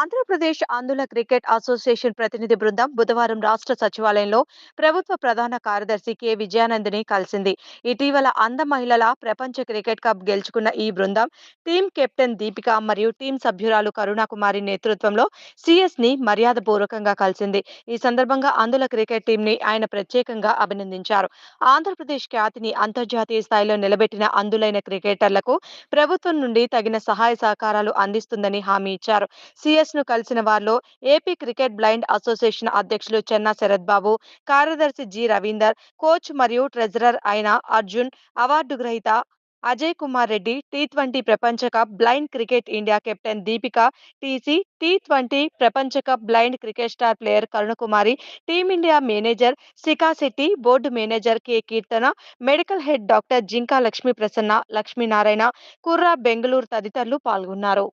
ఆంధ్రప్రదేశ్ అందుల cricket association ప్రతినిధి బృందం బుధవారం రాష్ట్ర సచివాలయంలో ప్రభుత్వ ప్రధాన కార్యదర్శి కె. విజయానందిని కలిసింది. ఇటీవల అంద మహిళల ప్రపంచ క్రికెట్ కప్ గెలుచుకున్న ఈ బృందం టీం కెప్టెన్ దీపిక మరియు టీం సభ్యురాలు కరుణాకుమారి నేతృత్వంలో సిఎస్ని మర్యాదపూర్వకంగా కలిసింది. ఈ సందర్భంగా అందుల క్రికెట్ టీం ని ఆయన ప్రత్యేకంగా అభినందించారు. ఆంధ్రప్రదేశ్ ఖ్యాతిని అంతర్జాతీయ స్థాయిలో నిలబెట్టిన అందులైన క్రికెటర్లకు ప్రభుత్వం నుండి తగిన సహాయ సహకారాలు అందిస్తుందని హామీ ఇచ్చారు. సిఎస్ ను కలిసిన వారిలో ఏపీ క్రికెట్ బ్లైండ్ అసోసియేషన్ అధ్యక్షులు చెన్నా శరత్ బాబు కార్యదర్శి జి రవీందర్ కోచ్ మరియు ట్రెజరర్ అయిన అర్జున్ అవార్డు గ్రహీత అజయ్ కుమార్ రెడ్డి టీ ట్వంటీ ప్రపంచ cup blind cricket India captain Deepika TC T twenty ప్రపంచ cup blind cricket star player Karunakumari team India manager Shikha Shetty board manager K Keerthana medical head doctor Jinka Lakshmi Prasanna Lakshminarayana Kurra Bengaluru తదితరులు పాల్గొన్నారు.